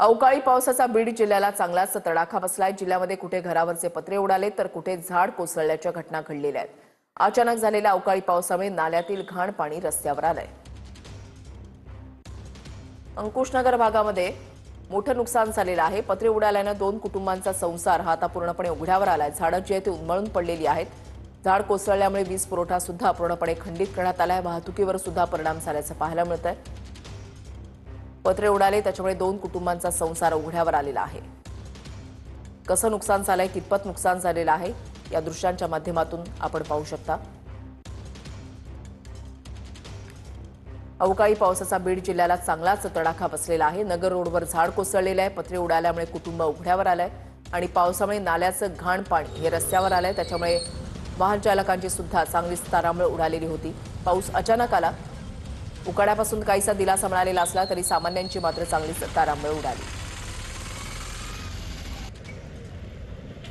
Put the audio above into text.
अवकाळी पावसाचा बीड जिल्ह्याला चांगलाच तडाखा बसलाय. जिल्ह्यामध्ये कुठे घरावरचे पत्रे उडाले तर कुठे झाड कोसळल्याच्या घटना घडलेल्या आहेत. अचानक झालेल्या अवकाळी पावसामुळे नाल्यातील घाण पाणी रस्त्यावर आलंय. अंकुशनगर भागामध्ये मोठं नुकसान झालेलं आहे. पत्रे उडाल्यानं दोन कुटुंबांचा संसार हा आता पूर्णपणे उघड्यावर आलाय. झाडं जी आहे ती उन्मळून पडलेली आहेत. झाड कोसळल्यामुळे वीज पुरवठा सुद्धा पूर्णपणे खंडित करण्यात आलाय. वाहतुकीवर सुद्धा परिणाम झाल्याचं पाहायला मिळत आहे पत्रे उडाले त्याच्यामुळे दोन कुटुंबांचा संसार उघड्यावर आलेला आहे. कसं नुकसान झालंय कितपत नुकसान झालेलं आहे या दृश्यांच्या माध्यमातून आपण पाहू शकता. अवकाळी पावसाचा बीड जिल्ह्याला चांगलाच तडाखा बसलेला आहे. नगर रोडवर झाड कोसळलेलं आहे पत्रे उडाल्यामुळे कुटुंब उघड्यावर आलंय आणि पावसामुळे नाल्याचं घाण पाणी हे रस्त्यावर आलंय. त्याच्यामुळे वाहन चालकांची सुद्धा चांगलीच तारांबळ उडालेली होती. पाऊस अचानक आला उकाड्यापासून काहीसा दिलासा मिळालेला असला तरी सामान्यांची मात्र चांगली तारांबळ उडाली.